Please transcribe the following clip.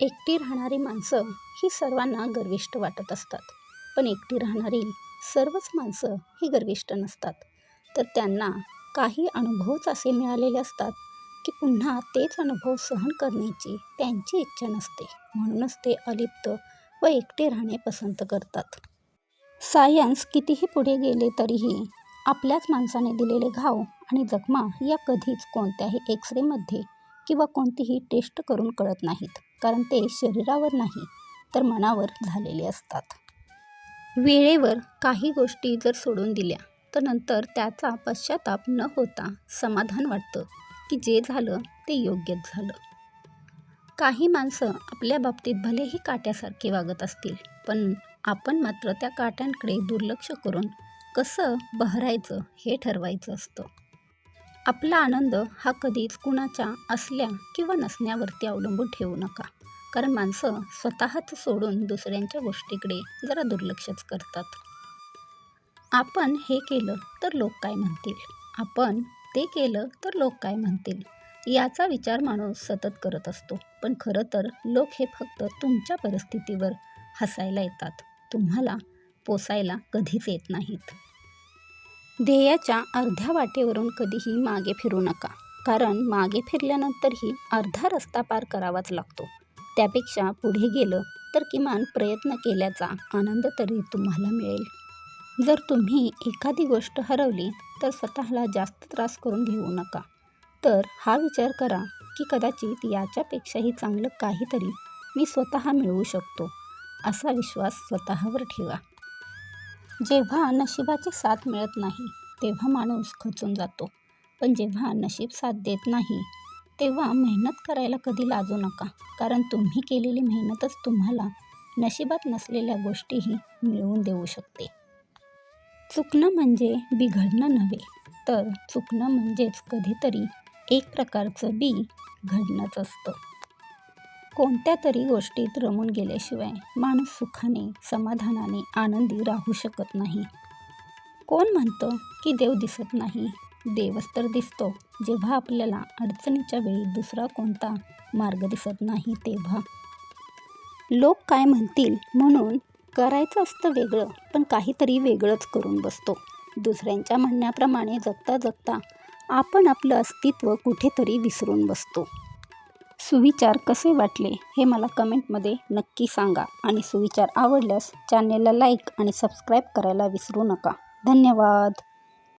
एकटी राहणारी माणसं ही सर्वांना गर्विष्ठ वाटत असतात. पण एकटी राहणारी सर्वच माणसं ही गर्विष्ठ नसतात. तर त्यांना काही अनुभवच असे मिळालेले असतात की पुन्हा तेच अनुभव सहन करण्याची त्यांची इच्छा नसते. म्हणूनच ते अलिप्त व एकटे राहणे पसंत करतात. सायन्स कितीही पुढे गेले तरीही आपल्याच माणसाने दिलेले घाव आणि जखमा या कधीच कोणत्याही एक्सरेमध्ये किंवा कोणतीही टेस्ट करून कळत नाहीत. कारण ते शरीरावर नाही तर मनावर झालेले असतात. वेळेवर काही गोष्टी जर सोडून दिल्या तर नंतर त्याचा पश्चाताप न होता समाधान वाटतं की जे झालं ते योग्यच झालं. काही माणसं आपल्या बाबतीत भलेही काट्यासारखे वागत असतील पण आपण मात्र त्या काट्यांकडे दुर्लक्ष करून कसं बहरायचं हे ठरवायचं असतं. आपला आनंद हा कधीच कुणाच्या असल्या किंवा नसण्यावरती अवलंबून ठेवू नका. कारण माणसं स्वतःच सोडून दुसऱ्यांच्या गोष्टीकडे जरा दुर्लक्षच करतात. आपण हे केलं तर लोक काय म्हणतील? आपण ते केलं तर लोक काय म्हणतील? याचा विचार माणूस सतत करत असतो. पण खरं तर लोक हे फक्त तुमच्या परिस्थितीवर हसायला येतात. तुम्हाला पोसायला कधीच येत नाहीत. ध्येयाच्या अर्ध्या वाटेवरून कधीही मागे फिरू नका. कारण मागे फिरल्यानंतरही अर्धा रस्ता पार करावाच लागतो. त्यापेक्षा पुढे गेलं तर किमान प्रयत्न केल्याचा आनंद तरी तुम्हाला मिळेल. जर तुम्ही एखादी गोष्ट हरवली तर स्वतःला जास्त त्रास करून घेऊ नका. तर हा विचार करा की कदाचित याच्यापेक्षाही चांगलं काहीतरी मी स्वतः मिळवू शकतो. असा विश्वास स्वतःवर ठेवा. जेव्हा नशिबाची साथ मिळत नाही तेव्हा माणूस खचून जातो. पण जेव्हा नशीब साथ देत नाही तेव्हा मेहनत करायला कधी लाजू नका. कारण तुम्ही केलेली मेहनतच तुम्हाला नशिबात नसलेल्या गोष्टीही मिळवून देऊ शकते. चुकणं म्हणजे बिघडणं नव्हे तर चुकणं म्हणजेच कधीतरी एक प्रकारचं बी घडणंच असतं. कोणत्या तरी गोष्टीत रमून गेल्याशिवाय माणूस सुखाने समाधानाने आनंदी राहू शकत नाही. कोण म्हणतं की देव दिसत नाही? देवच तर दिसतो. जेव्हा आपल्याला अडचणीच्या वेळी दुसरा कोणता मार्ग दिसत नाही तेव्हा. लोक काय म्हणतील म्हणून करायचं असतं वेगळं पण काहीतरी वेगळंच करून बसतो. दुसऱ्यांच्या म्हणण्याप्रमाणे जगता जगता आपण आपलं अस्तित्व कुठेतरी विसरून बसतो. सुविचार कसे वाटले हे मला कमेंटमध्ये नक्की सांगा आणि सुविचार आवडल्यास चॅनेलला लाईक आणि सबस्क्राईब करायला विसरू नका. धन्यवाद.